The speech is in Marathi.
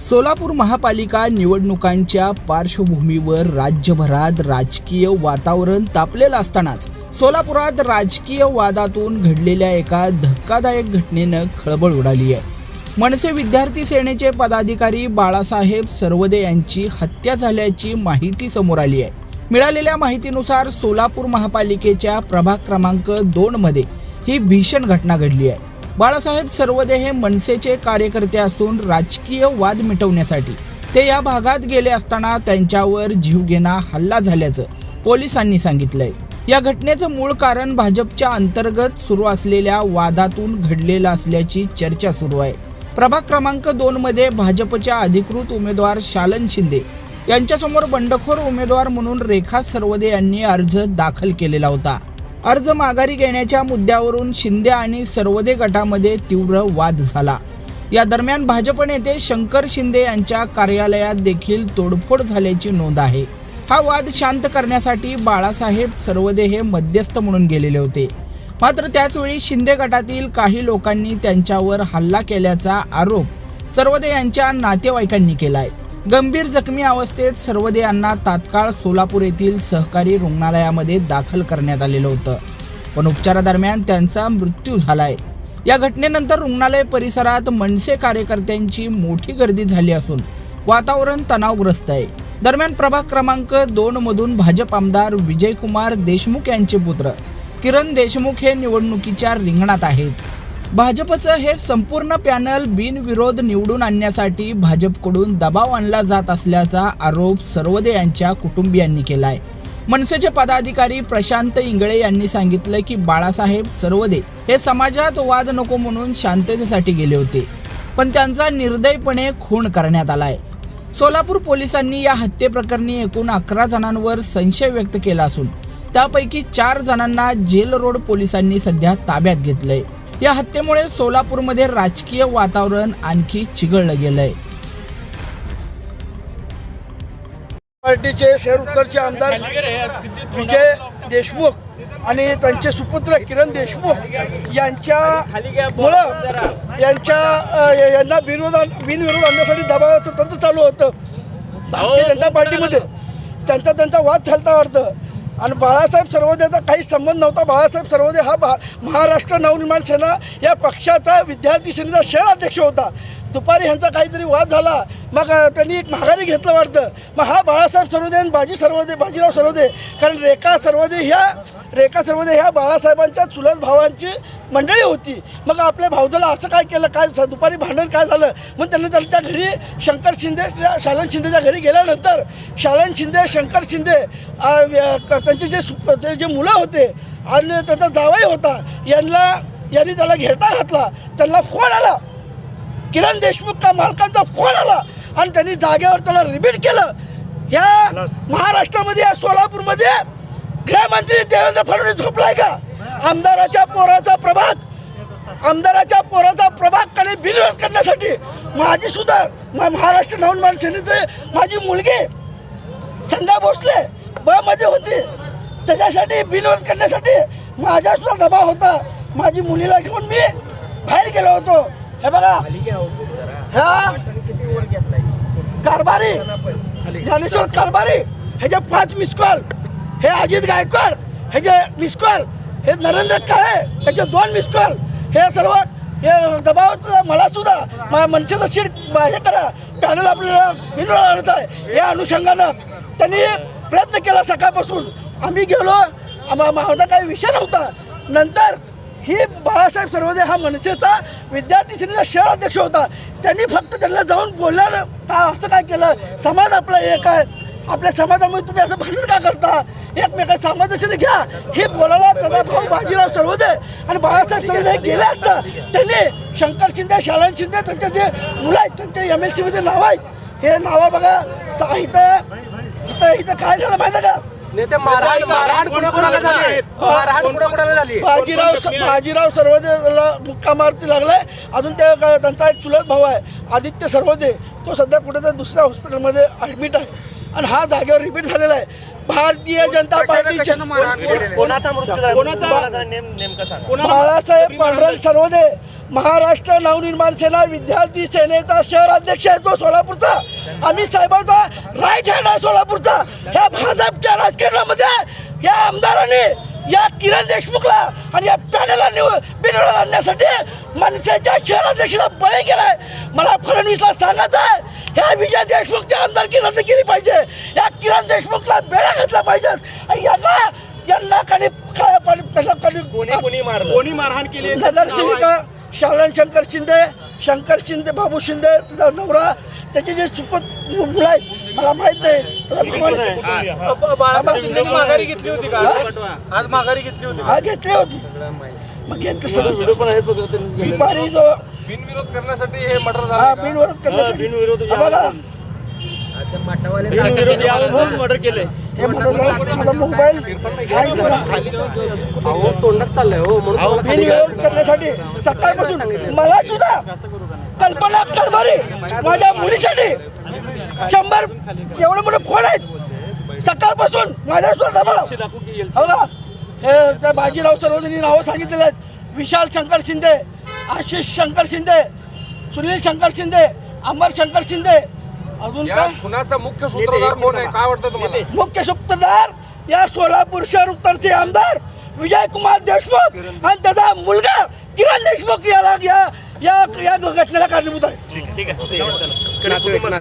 सोलापूर महापालिका निवडणुकांच्या पार्श्वभूमीवर राज्यभरात राजकीय वातावरण तापलेलं असतानाच सोलापुरात राजकीय वादातून घडलेल्या एका धक्कादायक घटनेनं खळबळ उडाली आहे. मनसे विद्यार्थी सेनेचे पदाधिकारी बाळासाहेब सर्वदे यांची हत्या झाल्याची माहिती समोर आली आहे. मिळालेल्या माहितीनुसार सोलापूर महापालिकेच्या प्रभाग क्रमांक दोन मध्ये ही भीषण घटना घडली आहे. बाळासाहेब सर्वदे हे मनसेचे कार्यकर्ते असून राजकीय वाद मिटवण्यासाठी. ते या भागात गेले असताना त्यांच्यावर जीवघेणा हल्ला झाल्याचं पोलिसांनी सांगितलंय. या घटनेचं मूळ कारण भाजपच्या अंतर्गत सुरू असलेल्या वादातून घडलेलं असल्याची चर्चा सुरू आहे. प्रभाग क्रमांक दोन मध्ये भाजपच्या अधिकृत उमेदवार शालन शिंदे यांच्यासमोर बंडखोर उमेदवार म्हणून रेखा सर्वदे यांनी अर्ज दाखल केलेला होता. अर्ज माघारी घेण्याच्या मुद्द्यावरून शिंदे आणि सर्वदे गटामध्ये तीव्र वाद झाला. या दरम्यान भाजप नेते शंकर शिंदे यांच्या कार्यालयात देखील तोडफोड झाल्याची नोंद आहे. हा वाद शांत करण्यासाठी बाळासाहेब सर्वदे हे मध्यस्थ म्हणून गेलेले होते. मात्र त्याचवेळी शिंदे गटातील काही लोकांनी त्यांच्यावर हल्ला केल्याचा आरोप सर्वदे यांच्या नातेवाईकांनी केलाय. गंभीर जखमी अवस्थेत सर्वदे यांना तात्काळ सोलापूर येथील सहकारी रुग्णालयामध्ये दाखल करण्यात आलेलं होतं. पण उपचारादरम्यान त्यांचा मृत्यू झालाय. या घटनेनंतर रुग्णालय परिसरात मनसे कार्यकर्त्यांची मोठी गर्दी झाली असून वातावरण तणावग्रस्त आहे. दरम्यान प्रभाग क्रमांक दोन मधून भाजप आमदार विजयकुमार देशमुख यांचे पुत्र किरण देशमुख हे निवडणुकीच्या रिंगणात आहेत. भाजपचं हे संपूर्ण पॅनल बिनविरोध निवडून आणण्यासाठी भाजपकडून दबाव आणला जात असल्याचा आरोप सर्वदे यांच्या कुटुंबियांनी केलाय. मनसेचे पदाधिकारी प्रशांत इंगळे यांनी सांगितलं की बाळासाहेब सर्वदे हे समाजात वाद नको म्हणून शांततेसाठी गेले होते पण त्यांचा निर्दयपणे खून करण्यात आलाय. सोलापूर पोलिसांनी या हत्येप्रकरणी एकूण अकरा जणांवर संशय व्यक्त केला असून त्यापैकी चार जणांना जेल रोड पोलिसांनी सध्या ताब्यात घेतलंय. या हत्येमुळे सोलापूरमध्ये राजकीय वातावरण आणखी चिघळलं गेलंय. पार्टीचे शहर उत्तरचे आमदार विजय देशमुख आणि त्यांचे सुपुत्र किरण देशमुख यांच्या मुळं यांच्या यांना बिनविरोध बिनविरोध आणण्यासाठी दबावाचं तंत्र चालू होतं. भारतीय जनता पार्टीमध्ये त्यांचा त्यांचा वाद झालता वाटतं. आणि बाळासाहेब सर्वोदयाचा काही संबंध नव्हता. बाळासाहेब सर्वोदय हा बा महाराष्ट्र नवनिर्माण सेना या पक्षाचा विद्यार्थी सेनेचा शहर अध्यक्ष होता. दुपारी ह्यांचा काहीतरी वाद झाला. मग त्यांनी एक माघारी घेतलं वाटतं. मग हा बाळासाहेब सर्वोदय आणि बाजी सर्वोदय बाजीराव सर्वोदय कारण रेखा सर्वोदय ह्या रेखा सर्वोदय ह्या बाळासाहेबांच्या चुलत भावांची मंडळी होती. मग आपल्या भाऊजाला असं काय केलं? काय दुपारी भांडण काय झालं? मग त्यांनी त्यांच्या घरी शंकर शिंदे शालन शिंदेच्या घरी गेल्यानंतर शालन शिंदे शंकर शिंदे क- त्यांचे जे सु- ते जे मुलं होते आणि त्याचा जावाई होता यांना यांनी त्याला घेरटा घातला. त्यांना फोन आला. किरण देशमुख का मालकांचा फोन आला आणि त्यांनी जागेवर त्याला रिपीट केलं. या महाराष्ट्रामध्ये या सोलापूरमध्ये गृहमंत्री देवेंद्र फडणवीस झोपलाय का? आमदाराच्या पोराचा प्रभाग आमदाराच्या पोराचा प्रभाग खाली बिनविरोध करण्यासाठी माझी सुद्धा महाराष्ट्र नवनिर्माण सेनेचे माझी मुलगी संध्या भोसले ब मध्ये होती. त्याच्यासाठी बिनविरोध करण्यासाठी माझ्या सुद्धा दबाव होता. माझी मुलीला घेऊन मी बाहेर गेलो होतो. हे बघा. ह्या कारभारी? ज्ञानेश्वर कारभारी? हे जे पाच मिस कॉल हे अजित गायकवाड हे जे मिस कॉल हे नरेंद्र काळे ह्याचे दोन मिस कॉल हे सर्व हे दबाव मला सुद्धा मा- मनसेचं सीट हे करा. पॅनल आपल्याला बिनवळ आणत आहे या अनुषंगानं त्यांनी प्रयत्न केला सकाळपासून. आम्ही गेलो. आम्हा माझा काही विषय नव्हता. नंतर ही बाळासाहेब सर्वोदय हा मनसेचा विद्यार्थी सेनेचा शहर अध्यक्ष होता. त्यांनी फक्त त्यांना जाऊन बोलल्यानं का असं काय केलं? समाज आपला एक आहे. आपल्या समाजामध्ये तुम्ही असं भांडण का करता? एकमेका समाजाशी घ्या. हे बोलायला त्याचा भाऊ बाजीराव सर्वोदय आणि बाळासाहेब सर्वोदय हे गेले असता त्यांनी शंकर शिंदे शालन शिंदे त्यांचे जे मुलं आहेत त्यांचे एम एल सीमध्ये नावं आहेत. हे नावं बघा. इथं इथं इथं काय झालं माहिती का? नेते मारहाण मारहाण कुणाकुणाला झाली? मारहाण कुणाकुणाला झाली? बाजीराव बाजीराव सर्वदेला मुक्का मारती लागलाय. अजून ते काय- त्यांचा एक चुलत भाऊ आहे आदित्य सर्वदे. तो सध्या कुठेतरी दुसऱ्या हॉस्पिटलमध्ये ॲडमिट आहे. आणि हा जागेवर रिपीट झालेला आहे. भारतीय जनता पार्टीचे कोणाचा मृत्यू झाला? कोणाचा नेम नेमकं सांगा. बाळासाहेब पांडुरंग सर्वदे महाराष्ट्र नवनिर्माण सेना विद्यार्थी सेनेचा शहर अध्यक्ष आहे तो सोलापूरचा. आम्ही साहेबाचा राईट हँड आहे सोलापूरचा. ह्या भाजपच्या राजकारणामध्ये या आमदाराने या किरण देशमुखला आणि या पॅनलला निव बिनविरोध आणण्यासाठी मनसेच्या शहराध्यक्षाचा बळी गेलाय. मला फडणवीसला सांगायचं आहे ह्या विजय देशमुखची आमदारकी रद्द केली पाहिजे. या किरण देशमुखला बेड्या घातल्या पाहिजेत. आणि यांना यांना काही कोणी कोणी मारलं? कोणी मारहाण केली? नगरसेविका शालन शंकर शिंदे शंकर शिंदे बाबू शिंदे तुझा नवरा त्याचे जे सुपत मुलं आहेत मला माहीत नाही. माघारी घेतली होती का? आज माघारी घेतली होती हा घेतली होती. मग घेतलं सगळं. दुपारी जो बिनविरोध करण्यासाठी हे मर्डर हा बिनविरोध करण्यासाठी. हा बघा. मर्डर केलंय. हे माझा माझा मोबाईल हँग झाला तोंडात चाललंय हो म्हणून बिनविरोध करण्यासाठी सकाळपासून मला सुद्धा कल्पना कारभारी माझ्या मुलीसाठी शंभर एवढे मोठे फोन आहेत. सकाळपासून माझ्या सुद्धा दबाव. हो का? हे त्या बाजीराव सर्वजणी नावं सांगितलेले आहेत. विशाल शंकर शिंदे आशिष शंकर शिंदे सुनील शंकर शिंदे अमर शंकर शिंदे. अजून या काय? खुनाचा मुख्य सूत्रधार कोण आहे? काय वाटतं तुम्हाला? मुख्य सूत्रधार या सोलापूर शहर उत्तरचे आमदार विजय कुमार देशमुख आणि त्याचा मुलगा किरण देशमुख याला या या या घटनेला कारणीभूत आहे. ठीक आहे.